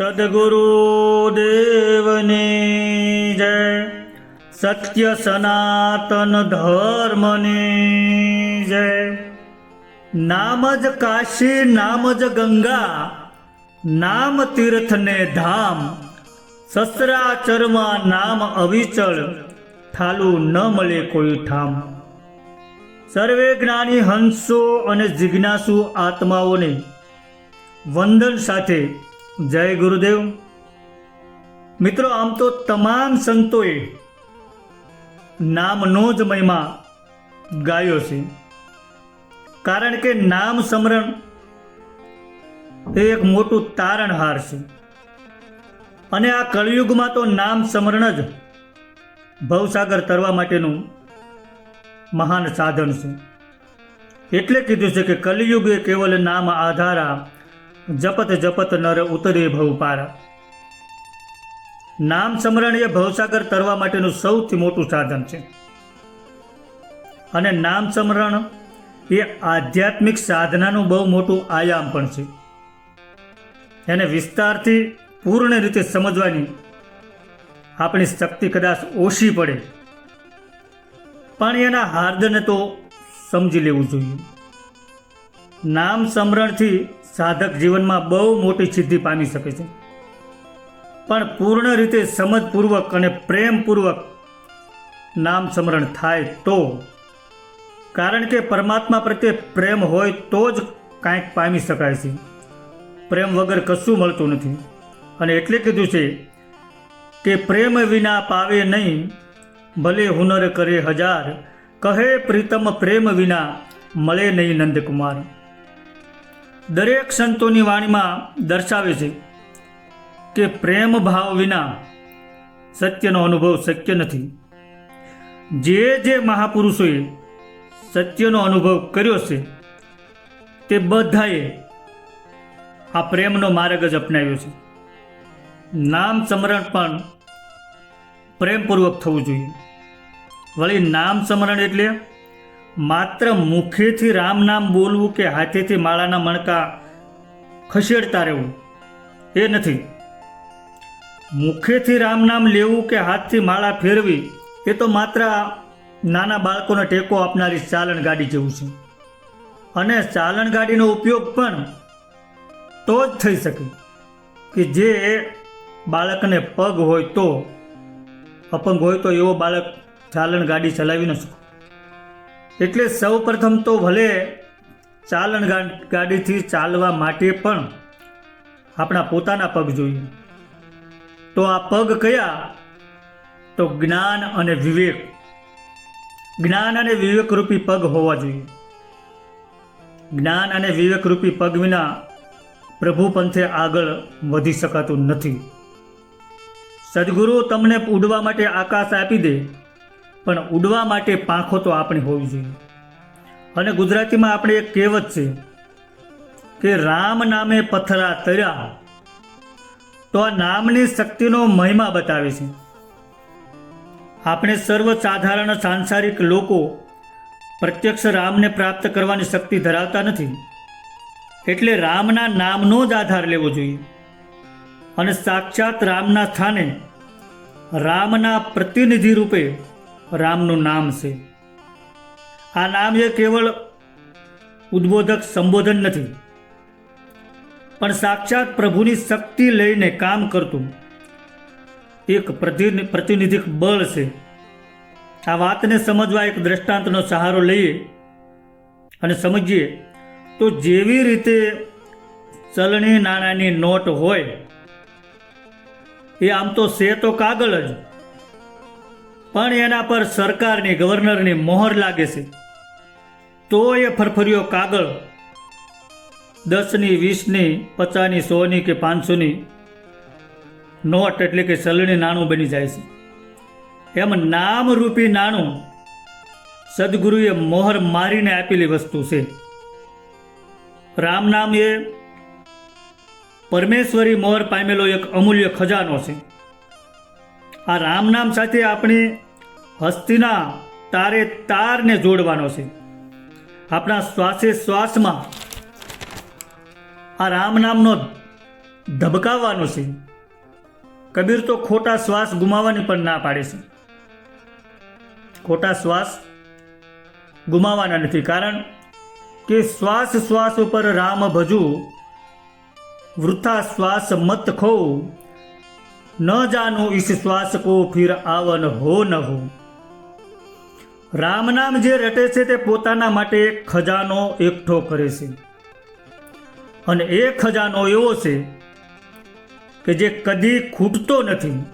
સદગુરુ દેવની જય સત્ય સનાતન ધર્મની જય નામ જ કાશી નામ જ ગંગા નામ તીર્થ ને ધામ સસરાચરમાં નામ અવિચળ ઠાલું ન મળે કોઈ ઠામ સર્વે જ્ઞાની હંસો અને જિજ્ઞાસુ આત્માઓને વંદન સાથે જય ગુરુદેવ. મિત્રો, આમ તો તમામ સંતોએ નામનો જ મહિમા ગાયો છે. કારણ કે નામ સ્મરણ એ એક મોટું તારણહાર છે. અને આ કળિયુગમાં તો નામ સ્મરણ જ ભવસાગર તરવા માટેનું મહાન સાધન છે. એટલે કીધું છે કે કલિયુગ એ કેવલ નામ આધારા જપત જપત નર ઉતરે ભવ પાર. નામ સ્મરણ એ ભવસાગર તરવા માટેનું સૌથી મોટું સાધન છે. અને નામ સ્મરણ એ આધ્યાત્મિક સાધનાનું બહુ મોટું આયામ પણ છે. એને વિસ્તારથી પૂર્ણ રીતે સમજવાની આપણી શક્તિ કદાચ ઓછી પડે. પણ એના હાર્દને તો સમજી લેવું જોઈએ. નામ સ્મરણથી સાધક જીવનમાં બહુ મોટી સિદ્ધિ પામી શકે છે. પણ પૂર્ણ રીતે સમજપૂર્વક અને પ્રેમપૂર્વક નામ સ્મરણ થાય તો, કારણ કે પરમાત્મા પ્રત્યે પ્રેમ હોય તો જ કાંઈક પામી શકાય છે. પ્રેમ વગર કશું મળતું નથી. અને એટલે કીધું છે કે પ્રેમ વિના પાવે નહીં, ભલે હુનર કરે હજાર, કહે પ્રીતમ પ્રેમ વિના મળે નહીં નંદકુમાર. દરેક સંતોની વાણીમાં દર્શાવે છે કે પ્રેમ ભાવ વિના સત્યનો અનુભવ શક્ય નથી. જે જે મહાપુરુષોએ સત્યનો અનુભવ કર્યો છે, તે બધાએ આ પ્રેમનો માર્ગ જ અપનાવ્યો છે. નામ સ્મરણ પણ પ્રેમપૂર્વક થવું જોઈએ. વળી નામ સ્મરણ એટલે માત્ર મુખેથી રામ નામ બોલવું કે હાથેથી માળાના મણકા ખસેડતા રહેવું, એ નથી. મુખેથી રામ નામ લેવું કે હાથથી માળા ફેરવી, એ તો માત્ર નાના બાળકોને ટેકો આપનારી ચાલણ ગાડી જેવું છે. અને ચાલણ ગાડીનો ઉપયોગ પણ તો જ થઈ શકે કે જે બાળકને પગ હોય તો, અપંગ હોય તો એવો બાળક ચાલણ ગાડી ચલાવી ન શકે. એટલે સૌ પ્રથમ તો ભલે ચાલણ ગા- ગાડીથી ચાલવા માટે પણ આપણા પોતાના પગ જોઈએ. તો આ પગ કયા? તો જ્ઞાન અને વિવેક. જ્ઞાન અને વિવેકરૂપી પગ હોવા જોઈએ. જ્ઞાન અને વિવેકરૂપી પગ વિના પ્રભુ પંથે આગળ વધી શકાતું નથી. સદગુરુ તમને ઉડવા માટે આકાશ આપી દે. પણ ઉડવા માટે પાંખો તો આપણી હોવી જોઈએ. અને ગુજરાતીમાં આપણે એક કહેવત છે કે રામ નામે પથરા તર્યા તો આ નામની શક્તિનો મહિમા બતાવે છે. આપણે સર્વ સાધારણ સાંસારિક લોકો પ્રત્યક્ષ રામને પ્રાપ્ત કરવાની શક્તિ ધરાવતા નથી. એટલે રામના નામનો જ આધાર લેવો જોઈએ. અને સાક્ષાત રામના સ્થાને રામના પ્રતિનિધિ રૂપે રામનું નામ છે. આ નામ એ કેવળ ઉદ્બોધક સંબોધન નથી. પણ સાક્ષાત પ્રભુની શક્તિ લઈને કામ કરતું એક પ્રતિ- પ્રતિનિધિક બળ છે. આ વાતને સમજવા એક દ્રષ્ટાંતનો સહારો લઈએ અને સમજીએ તો જેવી રીતે ચલણી નાણાંની નોટ હોય, એ આમ તો છે તો કાગળ જ. પણ એના પર સરકારની ગવર્નરની મોહર લાગે છે. તો એ ફરફર્યો કાગળ દસની, વીસની, પચાસની, સોની કે પાંચસોની નોટ એટલે કે સલણી નાણું બની જાય છે. એમ નામરૂપી નાણું સદગુરુએ મોહર મારીને આપેલી વસ્તુ છે. રામ નામ એ પરમેશ્વરી મોહર પામેલો એક અમૂલ્ય ખજાનો છે. આ રામ નામ સાથે આપણી હસ્તીના તારે તારને જોડવાનો છે. આપણા શ્વાસે શ્વાસમાં આ રામ નામનો ધબકાવવાનો છે. કબીર તો ખોટા શ્વાસ ગુમાવવાની પણ ના પાડે છે. ખોટા શ્વાસ ગુમાવવાના નથી. કારણ કે શ્વાસ શ્વાસ ઉપર રામ ભજુ વૃથા શ્વાસ મત ખો ન જાનો ઈસ શ્વાસ કો ફિર આવન હો ન હો. રામ નામ જે રટે છે તે પોતાના માટે ખજાનો એકઠો કરે છે. અને એ ખજાનો એવો છે કે જે કદી ખૂટતો નથી.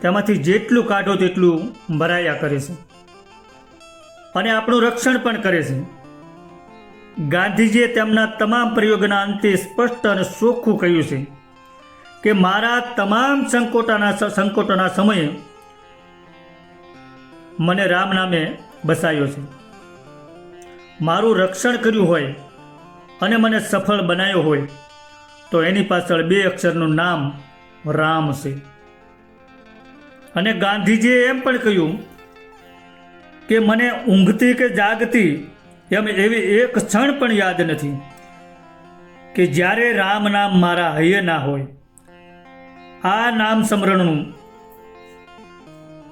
તેમાંથી જેટલું કાઢો તેટલું ભરાયા કરે છે. અને આપણું રક્ષણ પણ કરે છે. ગાંધીજીએ તેમના તમામ પ્રયોગના અંતે સ્પષ્ટ અને ચોખ્ખું કહ્યું છે. કે મારા તમામ સંકોટાના સંકોટોના સમયે મને રામ નામે બસાયો છે. મારું રક્ષણ કર્યું હોય અને મને સફળ બનાવ્યો હોય, તો એની પાછળ બે અક્ષરનું નામ રામ છે. અને ગાંધીજીએ એમ પણ કહ્યું કે મને ઊંઘતી કે જાગતી એમ એવી એક ક્ષણ પણ યાદ નથી કે જ્યારે રામ નામ મારા હૈયે ના હોય આ નામ સ્મરણનું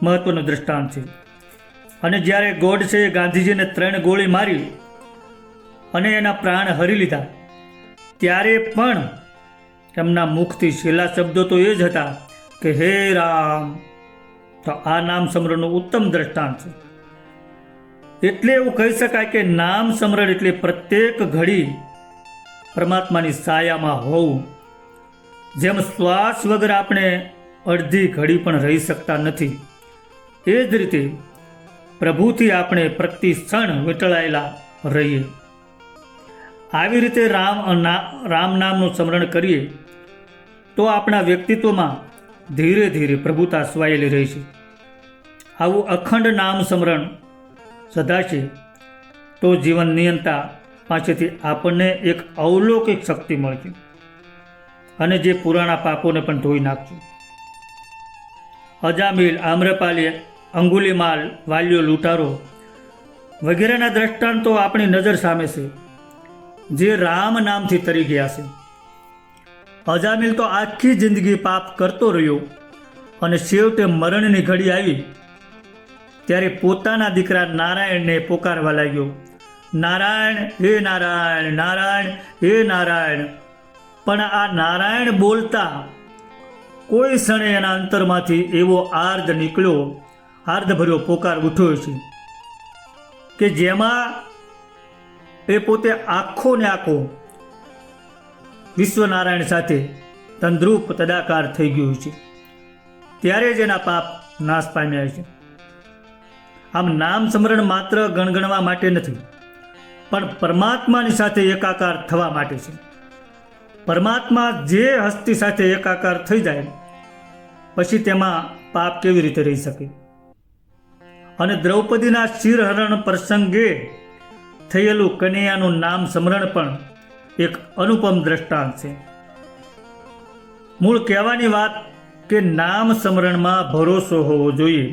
મહત્વનું દ્રષ્ટાંત છે. અને જ્યારે ગોડસે ગાંધીજીને ત્રણ ગોળી મારી અને એના પ્રાણ હરી લીધા, ત્યારે પણ એમના મુખથી છેલ્લા શબ્દો તો એ જ હતા કે, હે રામ. તો આ નામ સ્મરણનું ઉત્તમ દ્રષ્ટાંત છે. એટલે એવું કહી શકાય કે નામ સ્મરણ એટલે પ્રત્યેક ઘડી પરમાત્માની સાયામાં હોવું. જેમ શ્વાસ વગર આપણે અડધી ઘડી પણ રહી શકતા નથી. એ જ રીતે પ્રભુથી આપણે પ્રતિ ક્ષણ વીંટળાયેલા રહીએ. આવી રીતે રામ રામ નામનું સ્મરણ કરીએ, તો આપણા વ્યક્તિત્વમાં ધીરે ધીરે પ્રભુતા સ્વાયેલી રહી છે. આવું અખંડ નામ સ્મરણ સદાશે, તો જીવન નિયંતા પાસેથી આપણને એક અવલૌકિક શક્તિ મળશે. અને જે પુરાણા પાપોને પણ ધોઈ નાખજો. અજામિલ, આમ્રપાલી અંગુલીમાલ વાલ્યો લૂંટારો વગેરેના દ્રષ્ટાંતો આપણી નજર સામે છે, જે રામ નામથી તરી ગયા છે. અજામિલ તો આખી જિંદગી પાપ કરતો રહ્યો અને છેવટે મરણની ઘડી આવી, ત્યારે પોતાના દીકરા નારાયણને પોકારવા લાગ્યો. નારાયણ, હે નારાયણ નારાયણ, હે નારાયણ. પણ આ નારાયણ બોલતા કોઈ ક્ષણે એના અંતરમાંથી એવો આર્ધ નીકળ્યો આર્ધભર્યો પોકાર ઉઠ્યો છે, કે જેમાં એ પોતે આખો ને આખો વિશ્વનારાયણ સાથે તંદ્રુપ તદાકાર થઈ ગયું છે. ત્યારે જ એના પાપ નાશ પામ્યા છે. આમ નામ સ્મરણ માત્ર ગણગણવા માટે નથી, પણ પરમાત્માની સાથે એકાકાર થવા માટે છે. પરમાત્મા જે હસ્તી સાથે એકાકાર થઈ જાય, પછી તેમાં પાપ કેવી રીતે રહી શકે? અને દ્રૌપદીના શિરહરણ પ્રસંગે થયેલું કનૈયાનું નામ સ્મરણ પણ એક અનુપમ દ્રષ્ટાંત છે. મૂળ કહેવાની વાત કે નામ સ્મરણમાં ભરોસો હોવો જોઈએ.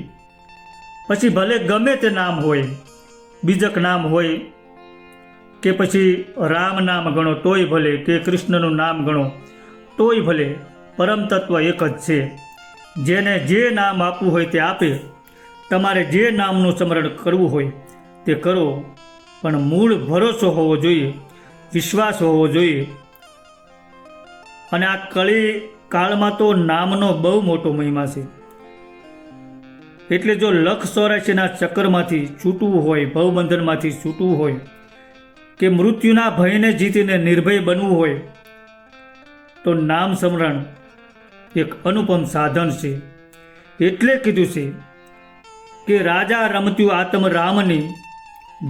પછી ભલે ગમે તે નામ હોય, બીજક નામ હોય કે પછી રામ નામ ગણો, તોય ભલે કે કૃષ્ણનું નામ ગણો, તોય ભલે, પરમ તત્વ એક જ છે. જેને જે નામ આપવું હોય તે આપે. તમારે જે નામનું સ્મરણ કરવું હોય તે કરો. પણ મૂળ ભરોસો હોવો જોઈએ, વિશ્વાસ હોવો જોઈએ. અને આ કળી કાળમાં તો નામનો બહુ મોટો મહિમા છે. એટલે જો લખ ચોરાશીના ચક્કરમાંથી છૂટવું હોય, ભવબંધનમાંથી છૂટવું હોય કે મૃત્યુના ભયને જીતીને નિર્ભય બનવું હોય, તો નામ સ્મરણ એક અનુપમ સાધન છે. એટલે કીધું છે કે રાજા રમત્યું આત્મ રામની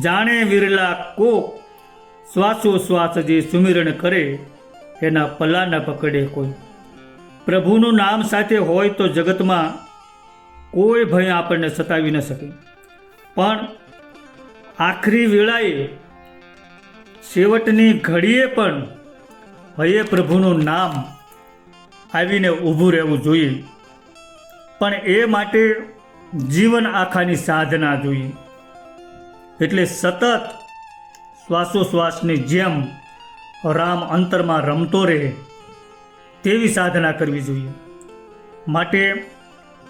જાણે વિરલા કોક શ્વાસોશ્વાસ જે સુમિરણ કરે, એના પલ્લા ન પકડે કોઈ. પ્રભુનું નામ સાથે હોય તો જગતમાં કોઈ ભય આપણને સતાવી ન શકે. પણ આખરી વેળાએ છેવટની ઘડીએ પણ હયે પ્રભુનું નામ આવીને ઊભું રહેવું જોઈએ. પણ એ માટે જીવન આખાની સાધના જોઈએ. એટલે સતત શ્વાસોશ્વાસની જેમ રામ અંતરમાં રમતો રહે તેવી સાધના કરવી જોઈએ. માટે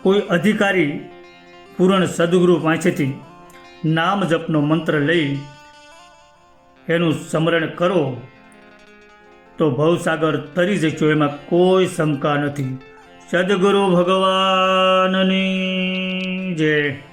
કોઈ અધિકારી પૂરણ સદગુરુ પાસેથી નામ જપનો મંત્ર લઈ એનું સ્મરણ કરો તો ભવસાગર તરી જશો. એમાં કોઈ શંકા નથી. સદગુરુ ભગવાનની જય.